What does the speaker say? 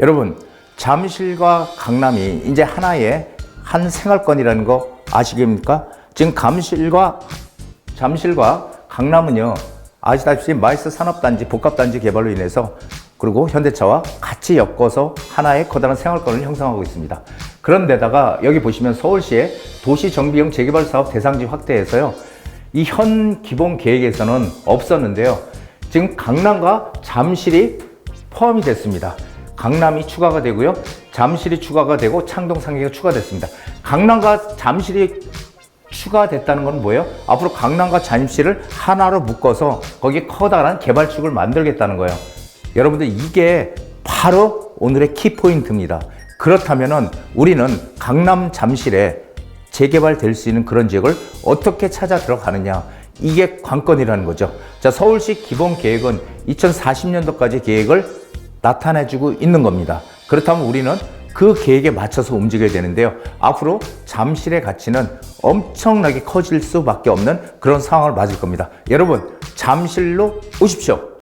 여러분, 잠실과 강남이 이제 하나의 한 생활권이라는 거 아시겠습니까? 지금 감실과 잠실과 강남은요, 아시다시피 마이스 산업단지, 복합단지 개발로 인해서 그리고 현대차와 같이 엮어서 하나의 커다란 생활권을 형성하고 있습니다. 그런데다가 여기 보시면 서울시의 도시정비형 재개발 사업 대상지 확대해서요, 이 현 기본 계획에서는 없었는데요. 지금 강남과 잠실이 포함이 됐습니다. 강남이 추가가 되고요. 잠실이 추가가 되고 창동 상계가 추가됐습니다. 강남과 잠실이 추가됐다는 건 뭐예요? 앞으로 강남과 잠실을 하나로 묶어서 거기에 커다란 개발축을 만들겠다는 거예요. 여러분들 이게 바로 오늘의 키포인트입니다. 그렇다면은 우리는 강남 잠실에 재개발될 수 있는 그런 지역을 어떻게 찾아 들어가느냐. 이게 관건이라는 거죠. 자, 서울시 기본 계획은 2040년도까지 계획을 나타내주고 있는 겁니다. 그렇다면 우리는 그 계획에 맞춰서 움직여야 되는데요. 앞으로 잠실의 가치는 엄청나게 커질 수밖에 없는 그런 상황을 맞을 겁니다. 여러분, 잠실로 오십시오.